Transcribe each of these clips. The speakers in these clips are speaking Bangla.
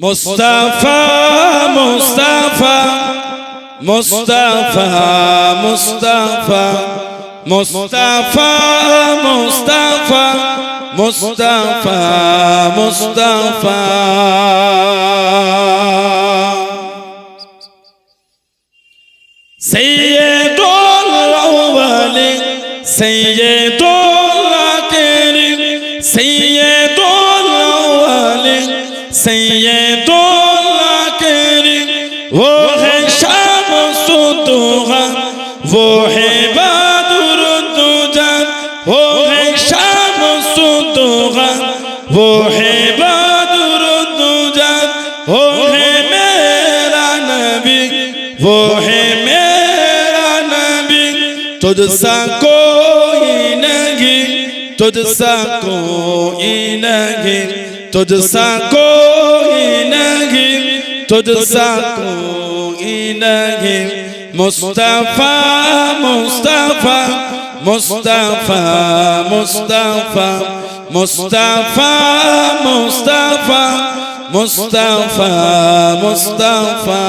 মুস্তাফা মুস্তাফা মুস্তাফা মুস্তাফা মুস্তাফা মুস্তাফা মুস্তাফা মুস্তাফা সৈয়দুল আউয়ালিন সৈয়দুল আখিরিন সৈয়দুল আউয়ালিন সৈয়দুল वो है बदर दुजा वो है मेरा नबी वो है मेरा नबी तुझसा कोई नहीं तुझसा कोई नहीं तुझसा कोई नहीं तुझसा कोई नहीं मुस्तफा मुस्तफा मुस्तफा मुस्तफा मुस्तफा मुस्तफा मुस्तफा मुस्तफा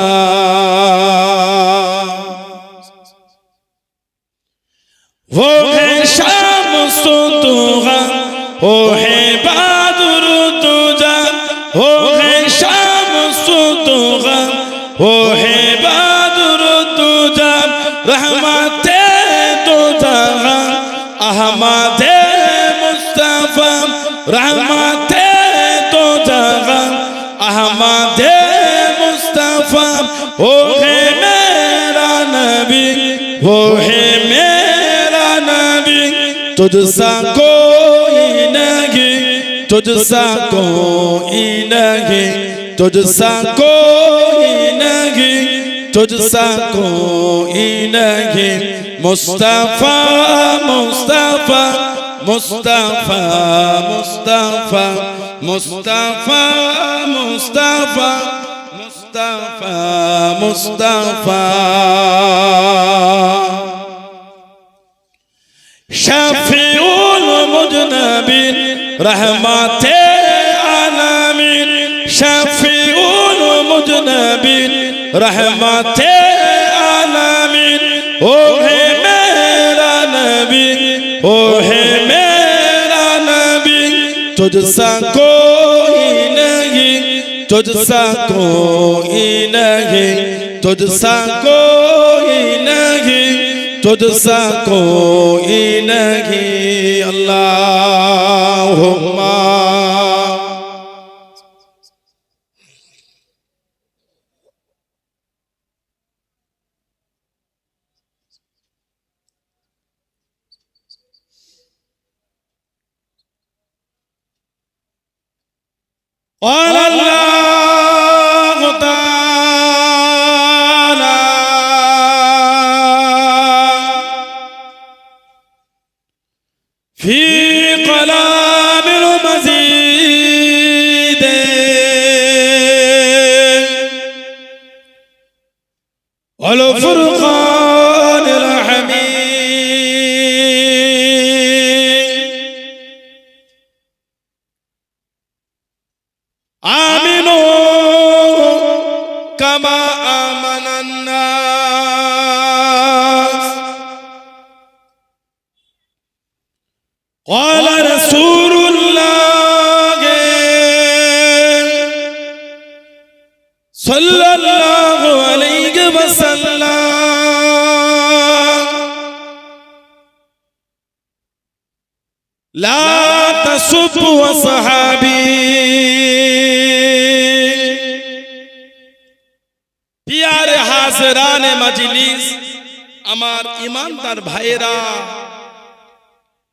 वो है शाम सुतुहा वो है बहादुर तुझा वो है शाम सुतुहा वो है बहादुर तुझा रहमते রহমাতে তো জাগান, আহমাদে মুস্তফা ও হে মেরা নবী ও হে মেরা নবী তুঝসা কোই নহি তুঝসা কোই নহি তুঝসা কোই নহি তুঝসা কোই নহি, মুস্তফা মুস্তফা مصطفى مصطفى مصطفى مصطفى مصطفى مصطفى. شفيع المذنبين رحمة العالمين. شفيع المذنبين رحمة العالمين. तुझसा कोई नहीं तुझसा कोई नहीं तुझसा कोई नहीं तुझसा कोई नहीं अल्लाहुम्मा আর সাল্লাল্লাহু আলাইহি ওয়াসাল্লাম লা তাসুবু আসহাবী প্রিয়ার হাজরানে মজলিস আমার ইমানদার ভাইরা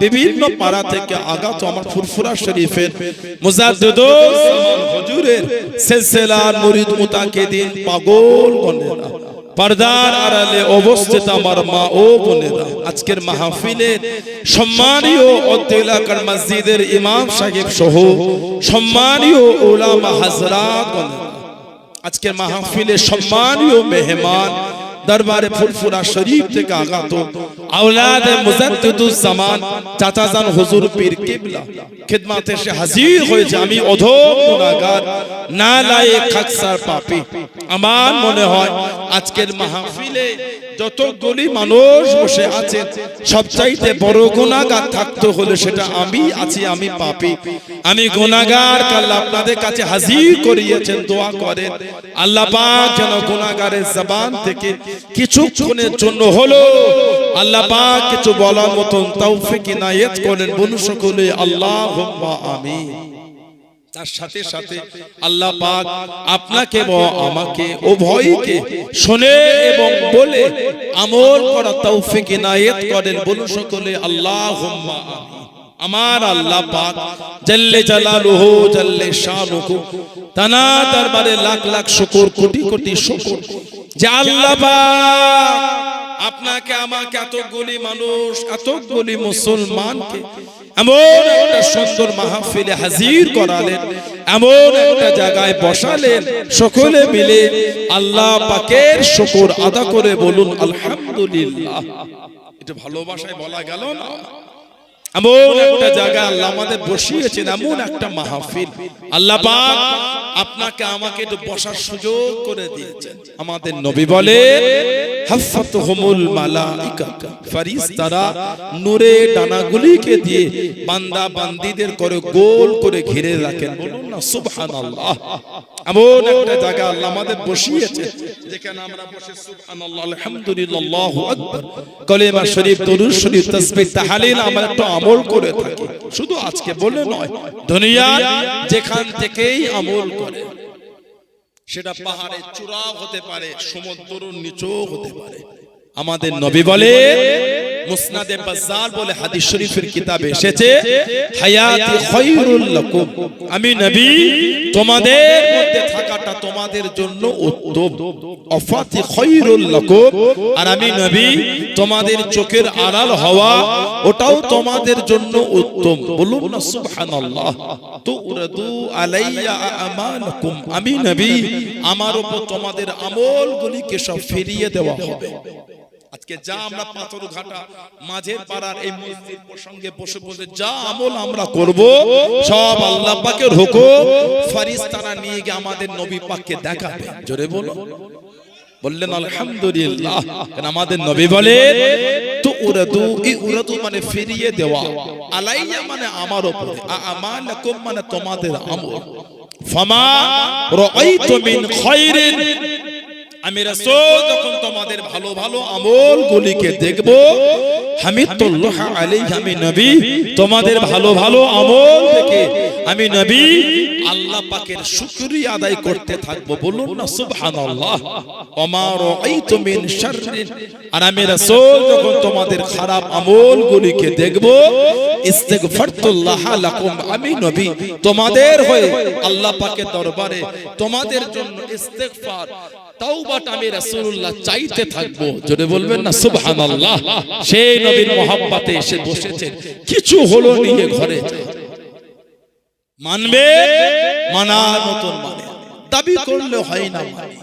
বিভিন্ন পাড়া থেকে আগত আমার ফুরফুরা শরীফের মুজাদ্দিদুল হুজুরের সিলসিলার মুরিদ মুতাকিদিন পাগল গণেরা পর্দার আড়ালে অবস্থিত আমার মা ও বোনেরা। আজকের মাহফিলের সম্মানীয় এলাকার মসজিদের ইমাম সাহেব সহ সম্মানীয় ওলামা হাজরাত আজকের মাহফিলের সম্মানীয় মেহমান দরবারে ফুরফুরা শরীফ থেকে আগত আওলাদ মুজাদ্দিদুজ জামান চাচাজান হুজুর পীর কিবলা খিদমতে এসে হাজির হয়েছে। আমি অধম গুনাহগার না লায়ে খাকসার পাপী। আমার মনে হয় আজকের মাহফিলে যতগুলি মানুষ বসে আছে, সবচাইতে বড় গুনাহগার থাকতে হলে সেটা আমি আছি, আমি পাপী। আমি গুনাহগার, কাল আপনাদের কাছে হাজির করিয়েছেন, দোয়া করেন। আল্লাহ পাক যেন গুনাহগারের জবান থেকে কিছুক্ষণের জন্য হলো। আল্লাহ পাক কিছু বলার মতন তৌফিক ইনায়েত করেন। বলু সকলে আমিন। আল্লাহ আল্লাহুম্মা আমার আল্লাহ পাক জাল্লে জালালুহু, জাল্লে শানুহু, তানা দরবারে লাখ লাখ শুকর, কোটি কোটি শুকর যে আল্লাহ আপনাকে আমাকে এতগুলি মানুষ এতগুলি মুসলমানকে এমন একটা সুন্দর মাহফিলে হাজির করালেন এমন একটা জায়গায় বসালেন সকলে মিলে আল্লাহ পাকের শুকর আদা করে বলুন আলহামদুলিল্লাহ। এটা ভালোবাসায় বলা গেল না? এমন একটা জায়গা আল্লাহ আমাদের বসিয়েছেন এমন একটা মাহফিল। আল্লাহ পাক আপনাকে আমাকে একটু বসার সুযোগ করে দিয়েছেন। আমাদের নবী বলে হাফাতহুমুল মালাইকা ফেরেশতারা নূরে ডানাগুলিকে দিয়ে বান্দা বান্দীদের করে গোল করে ঘিরে রাখেন। বলুন না সুবহানাল্লাহ। এমন একটা জায়গা আল্লাহ আমাদের বসিয়েছে যেখানে আমরা বসে সুবহানাল্লাহ আলহামদুলিল্লাহ আল্লাহু আকবার। কলেমা শরীফ দরুদ শরীফ তাসবিহ তাহলিল আমরা একটু আমল করে থাকে। শুধু আজকে বলে নয় দুনিয়া যেখান থেকেই আমল করে, সেটা পাহাড়ে চূড়া হতে পারে সমুদ্র নিচেও হতে পারে। আমাদের নবী বলে মুসনাদে বাজ্জার বলে হাদিস শরীফের কিতাবে এসেছে হায়াতি খায়রুল লাকুম। আমি নবী তোমাদের মধ্যে থাকাটা তোমাদের জন্য উত্তম। অফাতি খায়রুল লাকুম। আর আমি নবী তোমাদের চোখের আড়াল হওয়া ওটাও তোমাদের জন্য উত্তম। বলুন না সুবহানাল্লাহ। তুরদু আলাইয়া আমালাকুম। আমি নবী আমার উপর তোমাদের আমলগুলিকে সব ফিরিয়ে দেওয়া হবে। আজকে যা আমরা পাথর ঘাটা মাঝের পাড়ার এই মসজিদ প্রসঙ্গে বসে বসে যা আমল আমরা করব সব আল্লাহ পাকের হুকুম। ফেরেশতারা নিয়ে গিয়ে আমাদের নবী পাককে দেখাবে। জোরে বলো। বললেন আলহামদুলিল্লাহ। কারণ আমাদের নবী বলে তো উরাদু এই উরাদু মানে ফিরিয়ে দেওয়া। আলাইয়া মানে আমার উপরে আমালাকুম মানে তোমাদের আমল। ফামা রাআইতু মিন খায়রিন আমি রাসূল যখন তোমাদের ভালো ভালো আমল গুলিকে দেখব হামিদুল্লাহ আলাইহি আমি নবী তোমাদের ভালো ভালো আমল দেখে আমি নবী আল্লাহ পাকের শুকরিয়া আদায় করতে থাকব বলুন না সুবহানাল্লাহ। ওমা রাআইতু মিন শাররিন আর আমি রাসূল যখন তোমাদের খারাপ আমল গুলিকে দেখব ইস্তিগফারতুল্লাহ লাকুম আমি নবী তোমাদের হয়ে আল্লাহ পাকের দরবারে তোমাদের জন্য ইস্তিগফার তাওবাটা আমি রাসূলুল্লাহ চাইতে থাকব। জোরে বলবেন না সুবহানাল্লাহ। সেই নবীর মহব্বতে এসে বসেছেন। কিছু হলো নিয়ে ঘরে। মানবে? মানার মতন মানে। দাবি করলে হয় না মানে।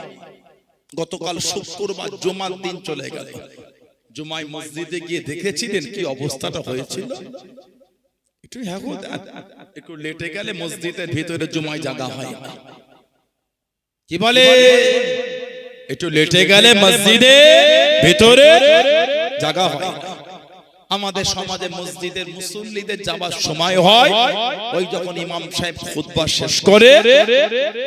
গতকাল শুক্রবার জুমার দিন চলে গেল। জুমায় মসজিদে গিয়ে দেখেছিলেন কি অবস্থাটা হয়েছিল? একটু হ্যাঁ একটু লেটে গেলে মসজিদের ভিতরে জুমায় জায়গা হয় না। কি বলে? একটু লেটে গেলে মসজিদে ভিতরে জায়গা হয়। আমাদের সমাজে মসজিদের মুসল্লিদের যাবার সময় হয়। ওই যখন ইমাম সাহেব খুতবা শেষ করে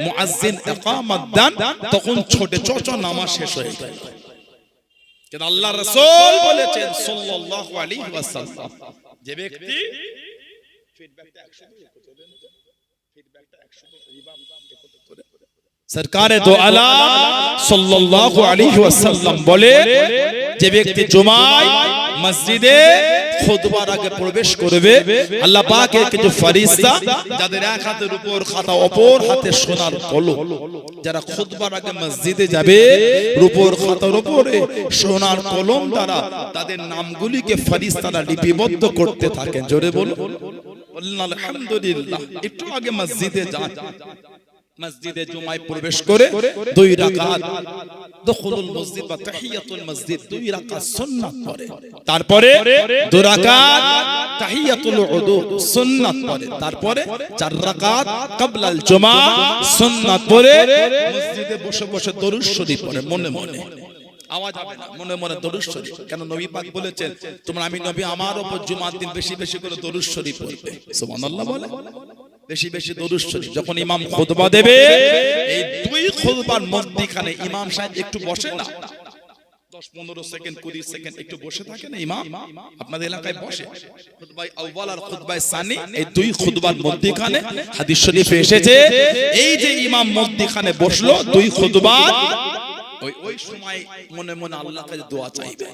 মুয়াজ্জিন ইকামত দেন তখন ছোটে চচ নামাজ শেষ হয়ে যায়। কিন্তু আল্লাহ রাসূল বলেছেন সাল্লাল্লাহু আলাইহি ওয়াসাল্লাম যে ব্যক্তি ফিডব্যাকটা 100 ফিডব্যাকটা 100 সরকারে দো আলাম সাল্লাল্লাহু আলাইহি ওয়াসাল্লাম বলে, যে ব্যক্তি জুমায় মসজিদে খুতবার আগে প্রবেশ করবে, আল্লাহ পাকের কিছু ফেরেশতা যাদের এক হাতের উপর খাতা, অপর হাতে সোনার কলম, যারা খুতবার আগে মসজিদে যাবে, রূপোর খাতার উপরে সোনার কলম দ্বারা তাদের নামগুলিকে ফেরেশতারা লিপিবদ্ধ করতে থাকেন জোরে বলুন। আলহামদুলিল্লাহ, একটু আগে মসজিদে যান। মসজিদে জুমায় প্রবেশ করে দুই রাকাত দখলুল মসজিদ বা তাহিয়াতুল মসজিদ দুই রাকাত সুন্নাত পড়ে। তারপরে দুই রাকাত তাহিয়াতুল উদু সুন্নাত পড়ে। তারপরে চার রাকাত ক্বাবলাল জুমা সুন্নাত পড়ে। মসজিদে বসে বসে দরুদ শরীফ পড়ে মনে মনে। আওয়াজ হবে না মনে মনে দরুদ শরীফ। কেন নবী পাক বলেছেন তোমরা আমি নবী আমার উপর জুমার দিন বেশি বেশি করে দরুদ শরীফ পড়বে। সুবহানাল্লাহ বলে। বেশি বেশি দরুদ শরীফ যখন ইমাম খুতবা দেবে এই দুই খুতবার মধ্যখানে ইমাম সাহেব একটু বসে না? 10 15 সেকেন্ড 20 সেকেন্ড একটু বসে থাকে না ইমাম? আপনাদের এলাকায় বসে। আউয়াল আর খুতবায় সানি এই দুই খুতবার মধ্যখানে হাদিস শরীফে এসেছে এই যে ইমাম মধ্যখানে বসল দুই খুতবার ওই ওই সময় মনে মনে আল্লাহর কাছে দোয়া চাইবে।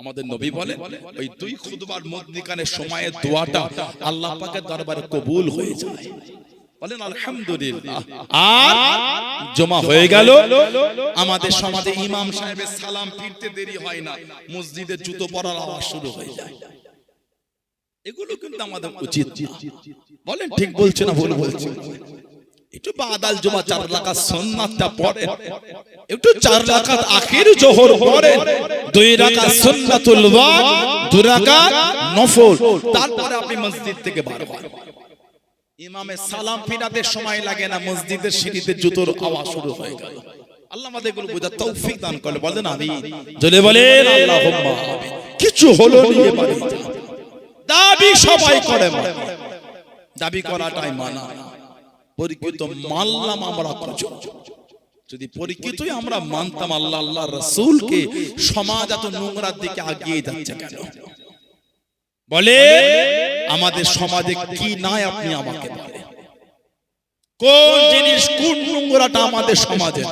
আমাদের নবী বলেন ওই দুই খুতবার মধ্যখানে সময়ের দোয়াটা আল্লাহ পাকের দরবারে কবুল হয়ে যায়। বলেন আলহামদুলিল্লাহ। আর জমা হয়ে গেল। আমাদের সমাজে ইমাম সাহেবের সালাম ফিরতে দেরি হয় না। মসজিদের জুতো পরার আওয়াজ শুরু হয়ে যায়। এগুলো কিন্তু আমাদের উচিত। বলেন ঠিক বলছে না ভুল বলছে। একটু বাদাল জমা চার একটু চার আখির জোহর দুই সুন্নাতুল ওয়াক দুই রাকাত নফল। তারপরে আপনি মসজিদ থেকে বার হন। ইমামের সালাম ফিরাতে সময় লাগে না মসজিদের সিঁড়িতে জুতোর আওয়াজ শুরু হয়ে গেল। আল্লাহ আমাদের এগুলো বোঝার তৌফিক দান করলে বলেন আমি জলে বলেন আল্লাহুম্মা কিছু হলো নিয়ে দাবি সবাই করে দাবি করাটাই মানা। পরিকৃত মানলাম আমরা কিছু যদি পরিকৃতই আমরা মানতাম আল্লাহ আল্লাহ রসুলকে সমাজ এত নোংরার দিকে আগিয়ে যাচ্ছে কেন? বলে আমাদের সমাজে কি নাই আপনি আমাকে বলে কোন জিনিস কোন নোংরাটা আমাদের সমাজে?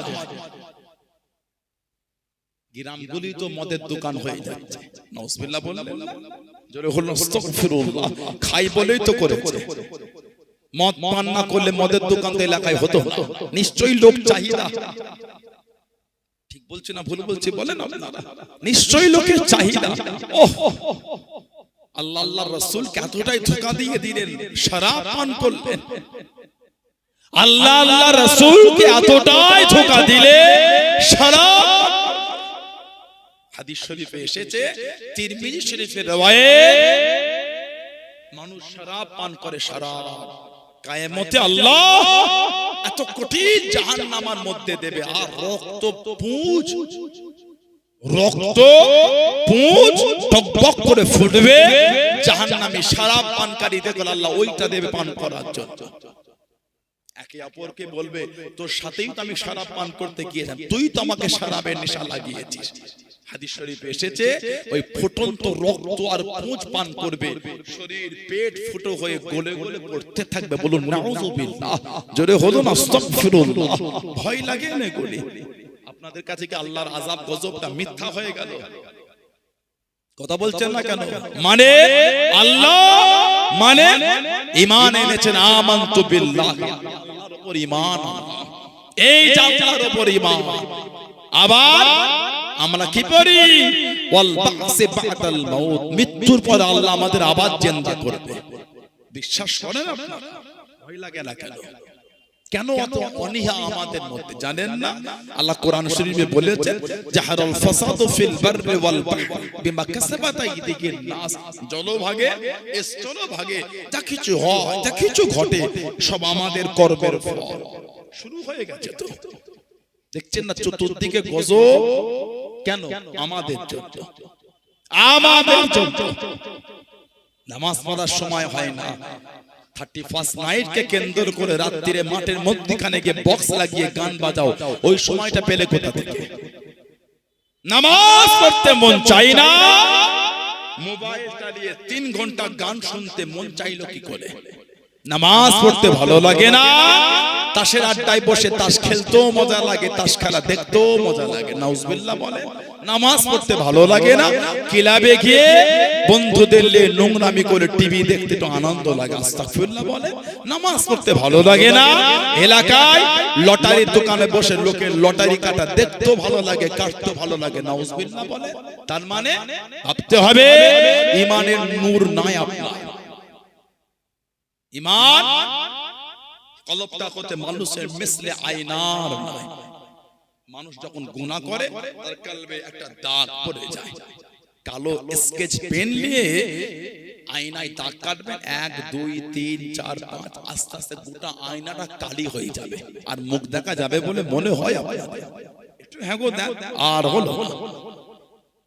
গ্রামগুলি তো মদের দোকান হয়ে যাচ্ছে। বললেন। জোরে হলো। খাই বলেই তো করেছে। মদ পান না করলে মদের দোকান তো এলাকায় হতো না। নিশ্চয়ই লোক চাহিদা। ঠিক বলছি না ভুল বলছি? বলেন আপনারা। নিশ্চয়ই লোকের চাহিদা। ওহ। আল্লাহ আল্লাহ রসুলকে এতটাই ধোকা দিয়ে দিলেন শরাব পান করলেন। আল্লাহ আল্লাহ রসুলকে এতটাই ধোকা দিলে শরাব হাদিস শরীফে এসেছে তিরমিজি শরীফের রওয়ায়ে মানুষ শরাব পান করে শরাব। কায়েমতে আল্লাহ এত কঠিন জাহান্নামার মধ্যে দেবে। আর রক্ত পুঁজ রক্ত পুঁজ টকবক করে ফুটবে। জাহান্নামী শরাব পানকারী দেখল আল্লাহ ওইটা দেবে পান করার জন্য। একে অপরকে বলবে তোর সাথেই তো আমি শরাব পান করতে গিয়েছিলাম। তুই তো আমাকে শরাবের নেশা লাগিয়েছিস। হাদিস শরীফে এসেছে ওই ফুটন্ত রক্ত আর পুঁজ পান করবে। শরীর পেট ফুটো হয়ে গলে গলে পড়তে থাকবে বলুন নাউজুবিল্লাহ। জোরে হলো না আস্তাগফিরুল্লাহ। ভয় লাগে না এগুলি? আপনাদের কাছে কি আল্লাহর আযাব গজবটা মিথ্যা হয়ে গেল? কথা বলছেন না কেন? মানে আল্লাহ মানে ঈমান এনেছেন আমানতু বিল্লাহ। আল্লাহর উপর ঈমান এই জানলার উপর ঈমান আবার আমরা কি করি ওয়াল বাসে বাদাল মাউত। মৃত্যুর পর আল্লাহ আমাদের আবার জিন্দা করবে। বিশ্বাস করেন আপনারা ভয় লাগে না কেন? কেন অত অনীহা আমাদের মধ্যে? জানেন না? আল্লাহ কোরআন শরীফে বলেছেন জাহারাল ফাসাদু ফিল বাররি ওয়াল বাহরি বিমা কাসাবাত আইদিকিন নাস। জলভাগে স্থলভাগে যা কিছু হয়, যা কিছু ঘটে, সব আমাদের কর্মের ফল। শুরু হয়ে গেছে তো। দেখছেন না, চতুর্দিকে গজব? কেন? আমাদের জন্য। আমাদের জন্য। নামাজ পড়ার সময় হয় না। থার্টি ফার্স্ট নাইট কে কেন্দ্র করে রাত্রিরে মাঠের মধ্যখানে গিয়ে বক্স লাগিয়ে গান বাজাও। ওই সময়টা পেলে কোথা থেকে? নামাজ পড়তে মন চাই না। মোবাইল চালিয়ে তিন ঘণ্টা গান শুনতে মন চাইলো কি করে? নামাজ পড়তে ভালো লাগে না। তাসের আড্ডায় বসে তাস খেলতেও মজা লাগে তাস খেলা দেখতেও মজা লাগে নাউজবিল্লাহ বলে নামাজ পড়তে ভালো লাগে না ক্লাবে গিয়ে বন্ধুদের নিয়ে নোংরামি করে টিভি দেখতে তো আনন্দ লাগে আস্তাগফিরুল্লাহ বলে নামাজ পড়তে ভালো লাগে না। এলাকায় লটারির দোকানে বসে লোকের লটারি কাটা দেখতেও ভালো লাগে কাটতেও ভালো লাগে নাউজবিল্লাহ বলে তার মানে ভাবতে হবে ইমানের নূর নাই আপনার। ইমান? কলবটা করতে মানুষের মিসলে আয়নার নয় মানুষ যখন গুনাহ করে তার কলবে একটা দাগ পড়ে যায়। কালো স্কেচ পেন নিয়ে আয়নায় দাগ কাটবেন। এক দুই তিন চার পাঁচ আস্তে আস্তে গোটা আয়নাটা কালি হয়ে যাবে। আর মুখ দেখা যাবে বলে মনে হয়। একটু হ্যাঁ গো দেন আর হলো।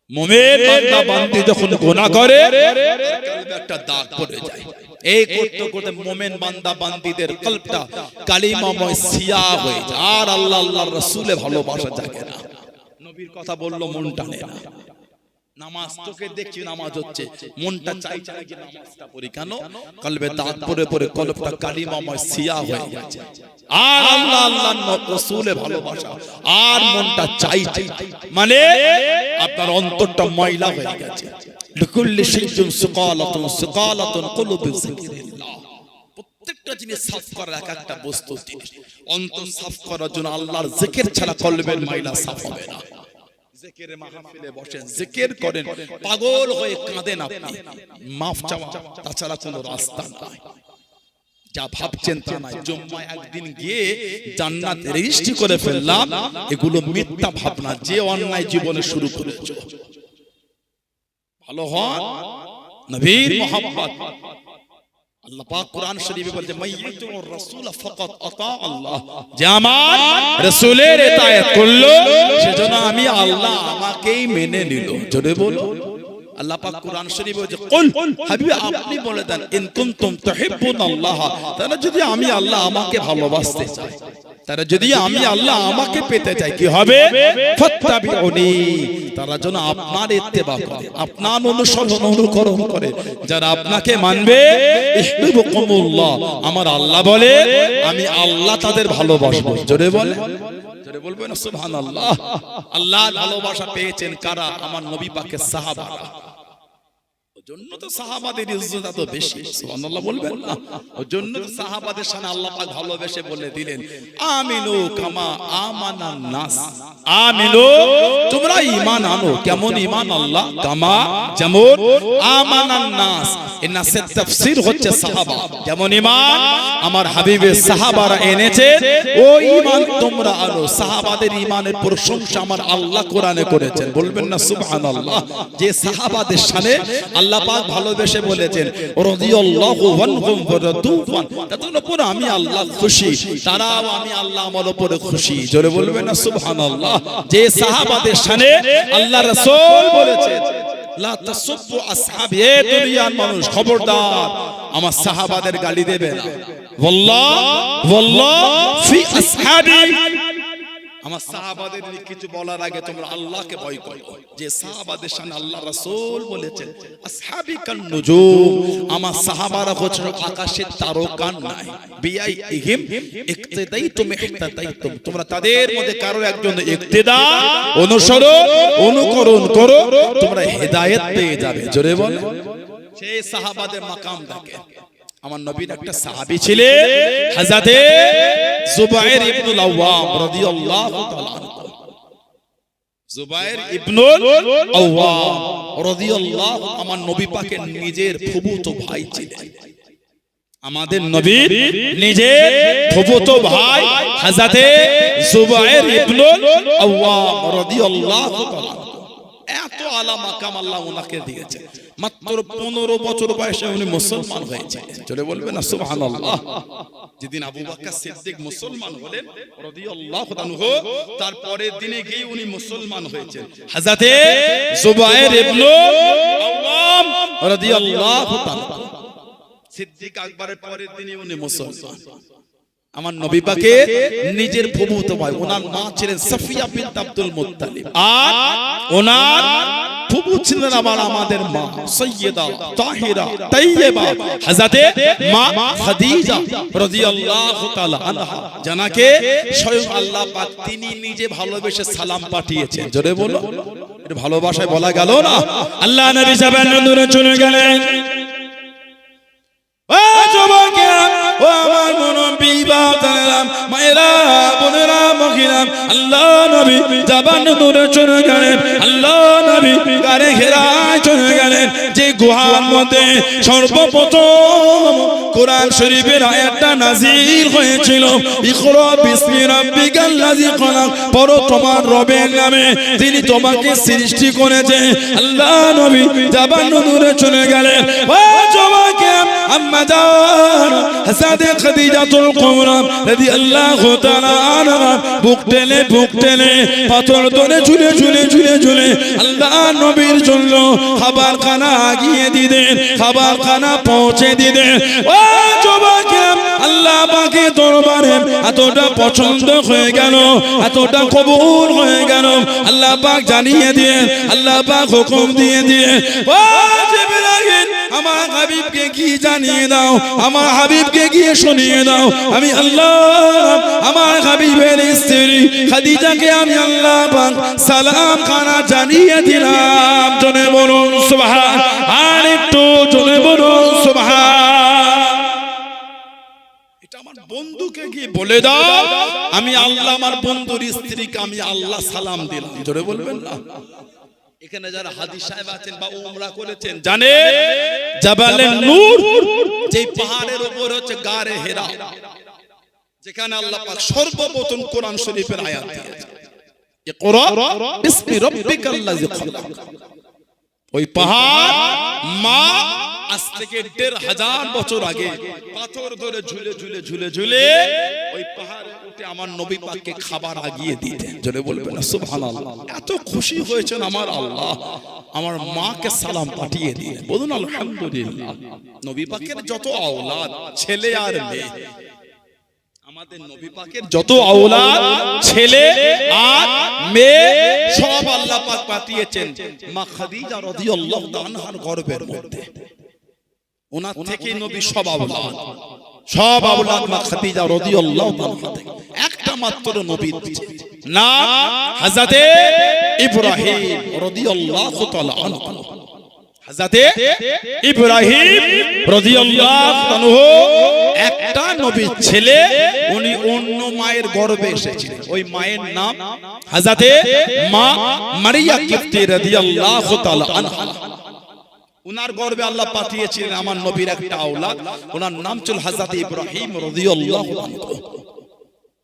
মোমের বান্দা বান্দি যখন গোনা করে কলবে একটা দাগ পড়ে যায়। এই করতে করতে মোমেন বান্দা বান্দিদের কল্পটা কালিমাময় সিয়া হয়ে যায়। আর আল্লাহ আল্লাহর রাসূলে ভালোবাসা জাগে না। নবীর কথা বলল, মন টানে না। নামাজ তোকে দেখছি নামাজ হচ্ছে, মনটা চাই চাই যে নামাজটা পড়ি। কেন? কলবে দাগ পড়ে পড়ে কলবটা কালিমাময় সিয়া হয়ে গেছে। আর আল্লাহ আল্লাহর রাসূলে ভালোবাসা। আর মনটা চাই চাই মানে আপনার অন্তরটা ময়লা হয়ে গেছে। লিকুল্লি শাইইন সুকালাতুন সুকালাতুন প্রত্যেকটা জিনিস সাফ করার এক একটা বস্তু অন্তর সাফ করার জন্য আল্লাহর জিকির ছাড়া কলবের সাফ হবে না। মাহফিলে বসেন, জিকির করেন, পাগল হয়ে কাঁদেন আপনি। মাফ চাওয়া, তাছাড়া কোনো রাস্তা নাই। যা ভাবছেন তা নাই। জম্মায় একদিন গিয়ে জান্নাত রেজিস্ট্রি করে ফেললাম, এগুলো মিথ্যা ভাবনা, যে অন্যায় জীবনে শুরু করেছ। ভালো হন নবীর মোহাম্মদ আল্লাহ পাক কোরআন শরীফে বলতে মাইয়াতুন রাসূল ফাকাত আতা আল্লাহ। যে আমার রাসূলের ইতায়াত করল, সেজন্য আমি আল্লাহ আমাকেই মেনে নিল। জোরে বলো। আল্লাহ পাক কোরআন শরীফে বলছে কুল হাবিবি আপনি বলে দেন ইন কুনতুম তুহিব্বুন আল্লাহ তাহলে যদি আমি আল্লাহ আমাকে ভালোবাসতে চাই তারা যদি আমি আল্লাহ আমাকে পেতে চাই কি হবে? ফাত্তাবিউনি তারা যেন আপনার ইত্তেবা করে আপনার অনুসরণ অনুকরণ করে যারা আপনাকে মানবে ইহবিবুকুমুল্লাহ আমার আল্লাহ বলে আমি আল্লাহ তাদের ভালোবাসবো। জোরে বলে জোরে বলবেন সুবহানাল্লাহ। ভালোবাসা পেয়েছেন কারা? আমার নবী পাকের সাহাবারা। জন্য তো সাহাবাদের ইজ্জত এত বেশি। সুবহানাল্লাহ বলবেন না? ওর জন্য তো সাহাবাদের সামনে আল্লাহ পাক ভালোবেসে বলে দিলেন আমিনু কামা আমানান নাস। আমিনু তোমরা ঈমান আনো। কেমন ঈমান আল্লাহ? কামা যেমন আমানান নাস। এই নাসের তাফসীর হচ্ছে সাহাবা। যেমন ঈমান? আমার হাবিবের সাহাবারা এনেছে ওই ঈমান তোমরা আনো। সাহাবাদের ঈমানের প্রশংসা আমার আল্লাহ কোরআনে করেছেন। বলবেন না সুবহানাল্লাহ। যে সাহাবাদের সামনে আল্লাহ পাক ভালোবেসে বলেছেন, রাদিয়াল্লাহু আনহুম ওয়া রাদু আন তাদের উপর আমি আল্লাহ খুশি, তারাও আমি আল্লাহ আমার উপরে খুশি। জোরে বলবেন না, সুবহানাল্লাহ। যে সাহাবাদের সামনে আল্লাহ রাসূল বলেছেন, লা তাসুব্বু আসহাবি, এ দুনিয়ার মানুষ, খবরদার, আমার সাহাবাদের গালি দেবে না। ওয়াল্লাহ ওয়াল্লাহ, ফি আসহাবি আমার সাহাবাদের নিয়ে কিছু বলার আগে তোমরা আল্লাহকে ভয় করো। যে সাহাবাদের সামনে আল্লাহ রাসূল বলেছেন আসহাবি কান নুজুম আমার সাহাবারা হচ্ছে আকাশের তারকা নাই। বিআই ইহিম ইক্তিদাইতুম ইহতাদাইতুম তোমরা তাদের মধ্যে কারও একজন ইক্তিদা অনুসরণ, অনুকরণ করো, তোমরা হেদায়েত পেয়ে যাবে। জোরে বলো। সেই সাহাবাদের মাকাম দেখে আমার নবীর একটা সাহাবী ছিলেন হযরতে জুবাইর ইবনুল আওয়াম রাদিয়াল্লাহু তাআলা জুবাইর ইবনুল আওয়াম রাদিয়াল্লাহু আমার নবী পাকের নিজের ফুফুতো ভাই ছিলেন। আমাদের নবীর নিজের ফুফুতো ভাই হযরতে জুবাইর ইবনুল আওয়াম রাদিয়াল্লাহু তাআলা। এত আলা মাকাম আল্লাহ ওনাকে দিয়েছে। মাত্র পনেরো বছর বয়সে উনি মুসলমান হয়েছে। চলে বলবে না, সুবহানাল্লাহ। যেদিন আবু বকর সিদ্দিক মুসলমান হলেন, রাদিয়াল্লাহু আনহু তারপরের দিনে গিয়ে উনি মুসলমান হয়েছেন। হযরতে জুবাইর ইবনে আওয়াম, রাদিয়াল্লাহু তাআলা। সিদ্দিক আকবরের পরের দিনে উনি মুসলমান। আমার নবী পাকে নিজের ফুফুতো ভাই ওনার মা ছিলেন সাফিয়া বিনত আব্দুল মুত্তালিব। আর ওনার তবু ছিলেন আবার আমাদের মা সৈয়দা তাহিরা তাইয়্যিবা হযরতে মা খাদিজা রাদিয়াল্লাহু তাআলা আনহা। জানাকে স্বয়ং আল্লাহ পাক তিনি নিজে ভালোবেসে সালাম পাঠিয়েছেন। জোরে বলো এটা ভালোবাসায় বলা গেল না। আল্লাহ নবী যাবেন দূরে চলে গেলেন। ও যুবকেরা, ও আমার মায়েরা, বোনেরা, মহিলা, আল্লাহ নবী জাবান দূরে চলে গেলেন আল্লাহ নবী ঘেরায় চলে গেলেন। যে গুহার মধ্যে সর্বপ্রথম কোরআন শরীফের আয়াতটা নাজিল হয়েছিল। ইকরা বিসমি রাব্বিকাল লাযী খলাক পড়ো তোমার রবের নামে তিনি তোমাকে সৃষ্টি করেছে আল্লাহ নবী জাবান দূরে চলে গেলেন। ও যুবকেরা, আম্মা জান হাসাদে খাদিজাতুল কুবরা রাদিয়াল্লাহু তাআলা আনহা বুক টেনে বুক টেনে পাথর ধরে ঝুলে ঝুলে ঝুলে ঝুলে আল্লাহ নবীর জন্য খাবার খানা আগিয়ে দিলেন খাবার খানা পৌঁছে দিলেন। ও যুবকেরা আল্লাহ পাকে দরবারে এতটা পছন্দ হয়ে গেল, এতটা কবুল হয়ে গেল। আল্লাহ পাক জানিয়ে দিয়ে আল্লাহ পাক হুকুম দিয়ে দিয়ে ও আমার হাবিবকে কি জানিয়ে দাও? আমার হাবিবকে গিয়ে শুনিয়ে দাও। আমি আল্লাহ, আমার হাবিবের স্ত্রী খাদিজাকে আমি আল্লাহ সালাম খানা জানিয়ে দিলাম। জনে বলুন, সুবহান। আর একটু জনে বলুন, সুবহান। এটা বন্ধুকে গিয়ে বলে দাও। আমি আল্লাহ, আমার বন্ধুর স্ত্রীকে আমি আল্লাহ সালাম দিলাম। জোরে বলবেন না? এখানে যারা হাদিস সাহেব আছেন বা উমরা করেছেন জানে জাবালে নূর যে পাহাড়ের উপর হচ্ছে গারে হেরা। যেখানে আল্লাহ পাক সর্বপ্রথম কোরআন শরীফের আয়াত দিয়েছে কোরআন বিসমি রাব্বিকাল্লাযী খালাক। ওই পাহাড়, মা, আজ থেকে দেড় হাজার বছর আগে পাথর ধরে ঝুলে ঝুলে ঝুলে ঝুলে ওই পাহাড়ে উঠে আমার নবী পাককে খাবার আগিয়ে দিতেন। সুবহানাল্লাহ। এত খুশি হয়েছেন আমার আল্লাহ। আমার মাকে সালাম পাঠিয়ে দিয়ে বলুন, আলহামদুলিল্লাহ। নবী পাকের যত আওলাদ, ছেলে আর মেয়ে। আমাদের নবী পাকের যত আওলাদ, ছেলে আর মেয়ে আল্লাহ পাক পাঠিয়েছেন মা খাদিজা রাদিয়াল্লাহু তাআলার গর্ভের মধ্যে। ওনার থেকে নবী সব আওলাদ। সব আওলাদ। মা খাদিজা রাদিয়াল্লাহু তাআলা থেকে। একটা মাত্র নবী না হযরতে ইব্রাহিম রাদিয়াল্লাহু তাআলা আনহু। হযরতে ইব্রাহিম একটা নবীর ছেলে উনি অন্য মায়ের গর্ভে এসেছিলেন। ওই মায়ের নাম হযরতে মা মারিয়া কিপ্তি রাদিয়াল্লাহু তাআলা আনহা। উনার গর্বে আল্লাহ পাঠিয়েছিলেন আমার নবীর একটা আওলাদ। ওনার নাম ছিল হযরত ইব্রাহিম রাদিয়াল্লাহু আনহু।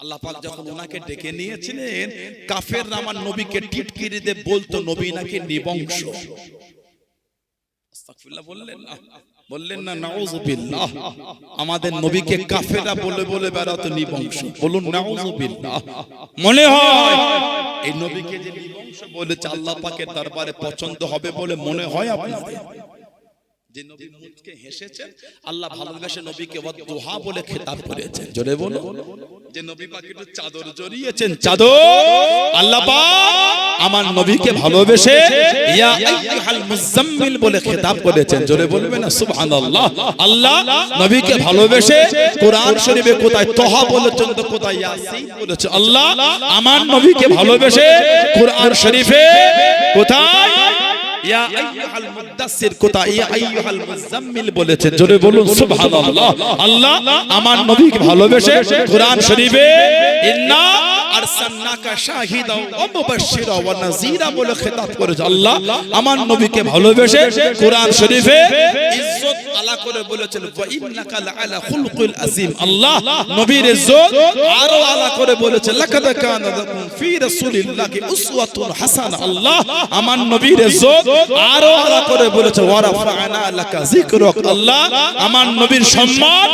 আল্লাহ পাক যখন ওনাকে ডেকে নিয়েছিলেন কাফের আমার নবীকে টিটকিরি দিয়ে বলতো নবী নাকি নিবংশ? বললেন না বললেন না নাউজুবিল্লাহ আমাদের নবীকে কাফেরা বলে বলে বেড়াতো নিবংশ। বলুন নাউজুবিল্লাহ মনে হয় এই নবীকে যে নিবংশ বলেছে আল্লাহ পাকের দরবারে পছন্দ হবে বলে মনে হয় আপনাদের। যে নবী মুচকে হেসেছেন আল্লাহ ভালোবেসে নবীকে ওয়াদুহা বলে খেতাব করেছেন। জোরে বলো যে নবী পাক একটু চাদর জড়িয়েছেন চাদর। আল্লাহ পাক আমার নবীকে ভালোবেসে ইয়া আইয়ুহাল মুজাম্মিল বলে খেতাব করেছেন। জোরে বলবেন না সুবহানাল্লাহ। আল্লাহ নবীকে ভালোবেসে কোরআন শরীফে কোথায় তোহা বলেছেন তো কোথায় ইয়াসিন বলেছে আল্লাহ আমার নবীকে ভালোবেসে কোরআন শরীফে কোথায় ইয়া আইয়ুহাল মুদাসসির কোথা? ইয়া আইয়ুহাল মুজাম্মিল বলেছেন জোরে বলুন সুবহানাল্লাহ। আল্লাহ আমার নবীকে ভালোবেসে কোরআন শরীফে ইন্না আরসালনাকা শাহিদা ওয়া মুবাশশিরা ওয়া নাযীরা বলে খেতাব করেছে। আল্লাহ আমার নবীকে ভালোবেসে কোরআন শরীফে ইজ্জত আলা করে বলেছেন ওয়া ইন্নাকা লাআলা খুলকুল আযীম। আল্লাহ নবীর ইজ্জত আরও আলা করে বলেছে লাকাদ কানা লাকুম ফি রাসূলিল্লাহি উসওয়াতুন হাসানা। আল্লাহ আমার নবীর ইজ্জত আরও আলা করে বলেছে ওয়া রাফা'না লাকা যিকরুক। আল্লাহ আমার নবীর সম্মান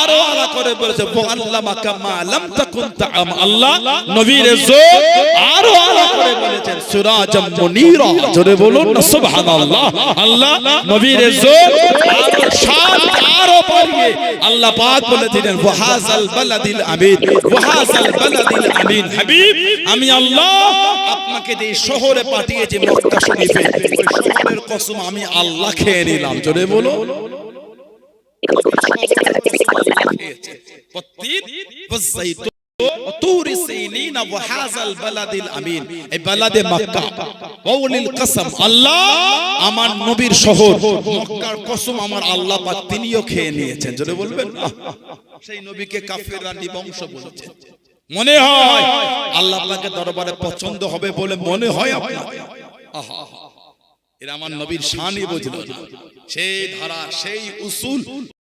আরও আলা করে বলেছে ওয়া আল্লামাকা মা লাম তাকুন তা'আম। আল্লাহ নবীর ইজ্জত আরো আলা করে বলেছেন সিরাজাম মুনীরা জোরে বলুন না সুবহানাল্লাহ আল্লাহ নবীর ইজ্জত আরো শান আরো বাড়িয়ে আল্লাহ পাক বলে দিলেন ওয়াহাজাল বালাদিল আমিন ওয়াহাজাল বালাদিল আমিন হাবিব আমি আল্লাহ আপনাকে আমাকে যে শহরে পাঠিয়েছে মক্কা শরীফে ওই শহরের কসম আমি আল্লাহ খেয়ে নিলাম জোরে বলো والتين والزيتون وطور سينين وهذا البلد الامين এই বালাদে মক্কা ওয়াউলিল কসম আল্লাহ আমার নবীর শহর মক্কার কসম আমার আল্লাহ পাক তিনিও খেয়ে নিয়েছেন জোরে বলবেন আহ, সেই নবীকে কাফেররা নিবংশ বলেছে মনে হয় আল্লাহ পাকের দরবারে পছন্দ হবে বলে মনে হয় আপনার আহা এরা আমার নবীর শানই বুঝলো না সেই ধারা সেই উসুল